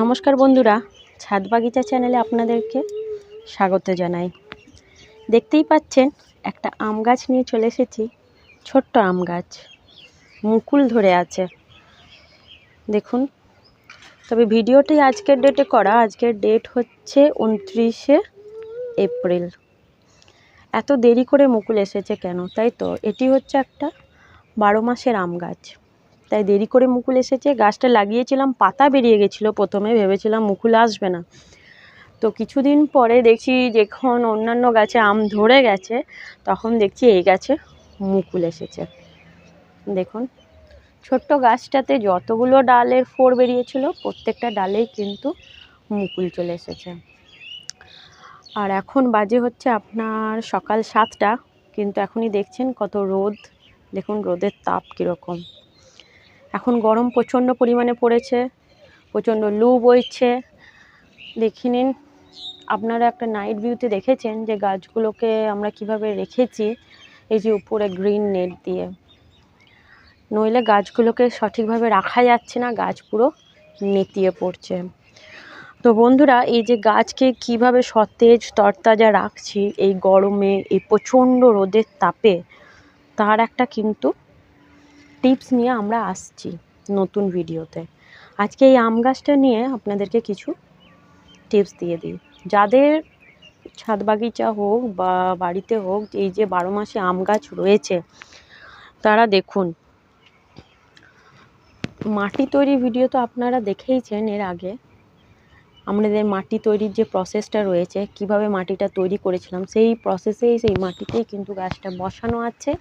নমস্কার বন্ধুরা, ছাদ বাগিচা চ্যানেলে আপনাদেরকে স্বাগত জানাই। দেখতেই পাচ্ছেন, একটা আম গাছ নিয়ে চলে এসেছি, ছোট্ট আম গাছ। মুকুল ধরে আছে। দেখুন, তবে ভিডিওটি আজকের ডেটে করা, আজকের ডেট হচ্ছে উনত্রিশে এপ্রিল। এত দেরি করে মুকুল এসেছে কেন, তাই তো? এটি হচ্ছে একটা বারো মাসের আম গাছ। তাই দেরি করে মুকুল এসেছে। গাছটা লাগিয়েছিলাম, পাতা বেরিয়ে গেছিল প্রথমে, ভেবেছিলাম মুকুল আসবে না। তো কিছুদিন পরে দেখছি যখন অন্যান্য গাছে আম ধরে গেছে, তখন দেখছি এই গাছে মুকুল এসেছে। দেখুন, ছোট্ট গাছটাতে যতগুলো ডালের ফোর বেরিয়েছিল, প্রত্যেকটা ডালেই কিন্তু মুকুল চলে এসেছে। আর এখন বাজে হচ্ছে আপনার সকাল সাতটা, কিন্তু এখনই দেখছেন কত রোদ। দেখুন, রোদের তাপ কীরকম। এখন গরম প্রচণ্ড পরিমাণে পড়েছে, প্রচণ্ড লু বইছে। দেখে নিন, আপনারা একটা নাইট ভিউতে দেখেছেন যে গাছগুলোকে আমরা কীভাবে রেখেছি? এই যে উপরে গ্রিন নেট দিয়ে। নইলে গাছগুলোকে সঠিকভাবে রাখা যাচ্ছে না, গাছ পুরো নেতিয়ে পড়ছে। তো বন্ধুরা, এই যে গাছকে কীভাবে সতেজ তরতাজা রাখছি, এই গরমে, এই প্রচণ্ড রোদের তাপে, তার একটা কিন্তু টিপস নিয়ে আমরা আসছি নতুন ভিডিওতে। আজকে এই আম গাছটা নিয়ে আপনাদেরকে কিছু টিপস দিয়ে দিই। যাদের ছাদ বাগিচা হোক বা বাড়িতে হোক এই যে বারো মাসে আম গাছ রয়েছে, তারা দেখুন, মাটি তৈরি ভিডিও তো আপনারা দেখেইছেন এর আগে। আমাদের মাটি তৈরির যে প্রসেসটা রয়েছে, কীভাবে মাটিটা তৈরি করেছিলাম, সেই প্রসেসেই সেই মাটিতেই কিন্তু গাছটা বসানো আছে।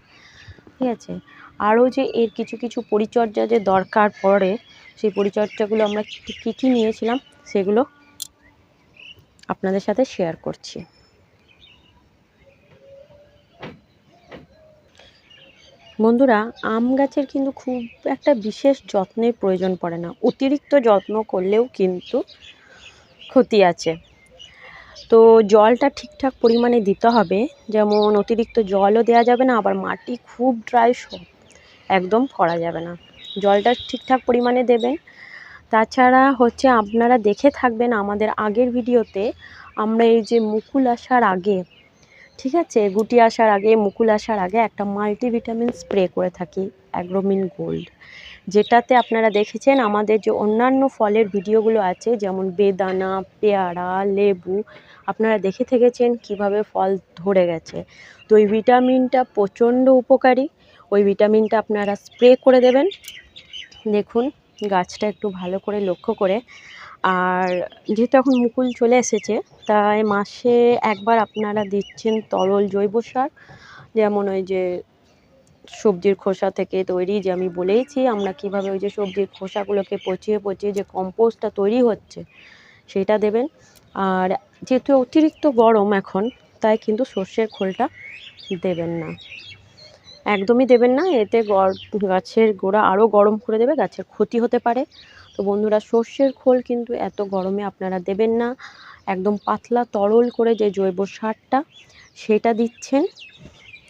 ঠিক আছে। আরও যে এর কিছু কিছু পরিচর্যা যে দরকার পড়ে, সেই পরিচর্যাগুলো আমরা কী কী নিয়েছিলাম, সেগুলো আপনাদের সাথে শেয়ার করছি। বন্ধুরা, আম গাছের কিন্তু খুব একটা বিশেষ যত্নের প্রয়োজন পড়ে না। অতিরিক্ত যত্ন করলেও কিন্তু ক্ষতি আছে। তো জলটা ঠিকঠাক পরিমাণে দিতে হবে। যেমন অতিরিক্ত জলও দেওয়া যাবে না, আবার মাটি খুব ড্রাই সব, একদম করা যাবে না। জলটা ঠিকঠাক পরিমাণে দেবেন। তাছাড়া হচ্ছে আপনারা দেখে থাকবেন আমাদের আগের ভিডিওতে আমরা এই যে মুকুল আসার আগে, ঠিক আছে? গুটি আসার আগে, মুকুল আসার আগে একটা মাল্টিভিটামিন স্প্রে করে থাকি অ্যাগ্রোমিন গোল্ড যেটাতে আপনারা দেখেছেন আমাদের যে অন্যান্য ফলের ভিডিওগুলো আছে, যেমন বেদানা, পেয়ারা, লেবু, আপনারা দেখে থেকেছেন কীভাবে ফল ধরে গেছে। তো ওই ভিটামিনটা প্রচণ্ড উপকারী। ওই ভিটামিনটা আপনারা স্প্রে করে দেবেন। দেখুন, গাছটা একটু ভালো করে লক্ষ্য করে। আর যেহেতু এখন মুকুল চলে এসেছে, তাই মাসে একবার আপনারা দিচ্ছেন তরল জৈব সার। যেমন ওই যে সবজির খোসা থেকে তৈরি যে আমি বলেইছি, আমরা কীভাবে ওই যে সবজির খোসাগুলোকে পচিয়ে পচিয়ে যে কম্পোস্টটা তৈরি হচ্ছে, সেটা দেবেন। আর যেহেতু অতিরিক্ত গরম এখন, তাই কিন্তু সর্ষের খোলটা দেবেন না। একদমই দেবেন না, এতে গাছের গোড়া আরও গরম করে দেবে, গাছের ক্ষতি হতে পারে। তো বন্ধুরা, সর্ষের খোল কিন্তু এত গরমে আপনারা দেবেন না। একদম পাতলা তরল করে যে জৈব সারটা, সেটা দিচ্ছেন।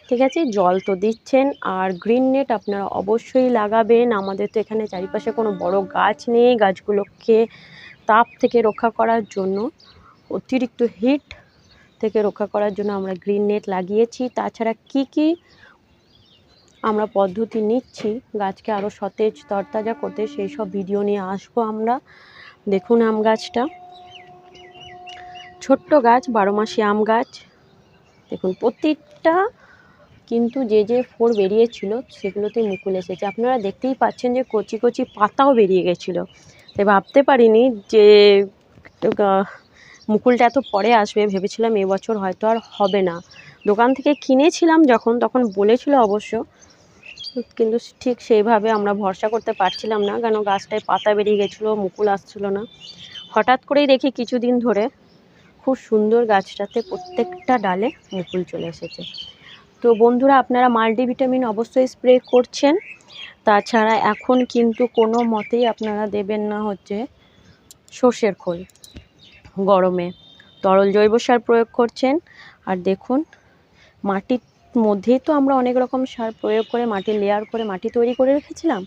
ঠিক আছে? জল তো দিচ্ছেন, আর গ্রিন নেট আপনারা অবশ্যই লাগাবেন। আমাদের তো এখানে চারিপাশে কোনো বড় গাছ নেই। গাছগুলোকে তাপ থেকে রক্ষা করার জন্য, অতিরিক্ত হিট থেকে রক্ষা করার জন্য আমরা গ্রিন নেট লাগিয়েছি। তাছাড়া কি কি আমরা পদ্ধতি নিচ্ছি, গাছকে আরও সতেজ তরতাজা করতে, সেই সব ভিডিও নিয়ে আসব আমরা। দেখুন আম গাছটা। ছোট্ট গাছ, বারো মাসি আম গাছ। দেখুন প্রত্যেকটা কিন্তু যে যে ফোর বেরিয়েছিল, সেগুলোতে মুকুল এসেছে। আপনারা দেখতেই পাচ্ছেন যে কচি কচি পাতাও বেরিয়ে গেছিল। তাই ভাবতে পারিনি যে মুকুলটা এত পরে আসবে, ভেবেছিলাম এবছর হয়তো আর হবে না। দোকান থেকে কিনেছিলাম যখন, তখন বলেছিল অবশ্য। কিন্তু ঠিক সেইভাবে আমরা ভরসা করতে পারছিলাম না, কেন গাছটায় পাতা বেরিয়ে গেছিল, মুকুল আসছিল না। হঠাৎ করেই দেখি কিছুদিন ধরে খুব সুন্দর গাছটাতে প্রত্যেকটা ডালে মুকুল চলে এসেছে। তো বন্ধুরা, আপনারা মাল্টিভিটামিন অবশ্যই স্প্রে করছেন। তাছাড়া এখন কিন্তু কোনো মতেই আপনারা দেবেন না হচ্ছে সর্ষের খোল গরমে। তরল জৈব সার প্রয়োগ করছেন। আর দেখুন, মাটির মধ্যেই তো আমরা অনেক রকম সার প্রয়োগ করে মাটি লেয়ার করে মাটি তৈরি করে রেখেছিলাম।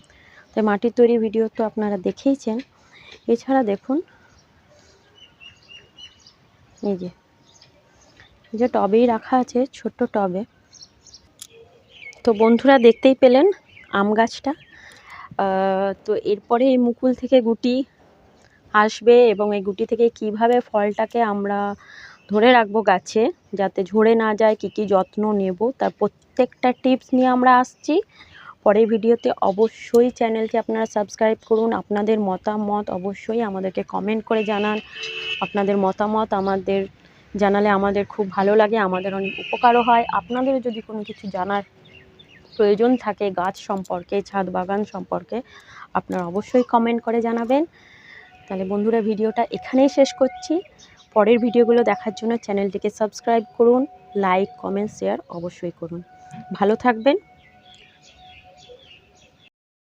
তাই মাটির তৈরি ভিডিও তো আপনারা দেখেইছেন। এছাড়া দেখুন, এই যে যে টবেই রাখা আছে, ছোট্ট টবে। তো বন্ধুরা দেখতেই পেলেন আম গাছটা। তো এরপরে এই মুকুল থেকে গুটি আসবে এবং এই গুটি থেকে কীভাবে ফলটাকে আমরা ধরে রাখব গাছে, যাতে ঝরে না যায়, কী কী যত্ন নেব, তার প্রত্যেকটা টিপস নিয়ে আমরা আসছি। পরের ভিডিওতে অবশ্যই চ্যানেলটি আপনারা সাবস্ক্রাইব করুন, আপনাদের মতামত অবশ্যই আমাদেরকে কমেন্ট করে জানান। আপনাদের মতামত আমাদের জানালে আমাদের খুব ভালো লাগে আমাদের অনেক উপকারও হয়। আপনাদেরও যদি কোনো কিছু জানার প্রয়োজন থাকে গাছ সম্পর্কে, ছাদ বাগান সম্পর্কে, আপনারা অবশ্যই কমেন্ট করে জানাবেন। তাহলে বন্ধুরা, ভিডিওটা এখানেই শেষ করছি। পরের ভিডিওগুলো দেখার জন্য চ্যানেলটিকে সাবস্ক্রাইব করুন লাইক কমেন্ট শেয়ার অবশ্যই করুন। ভালো থাকবেন।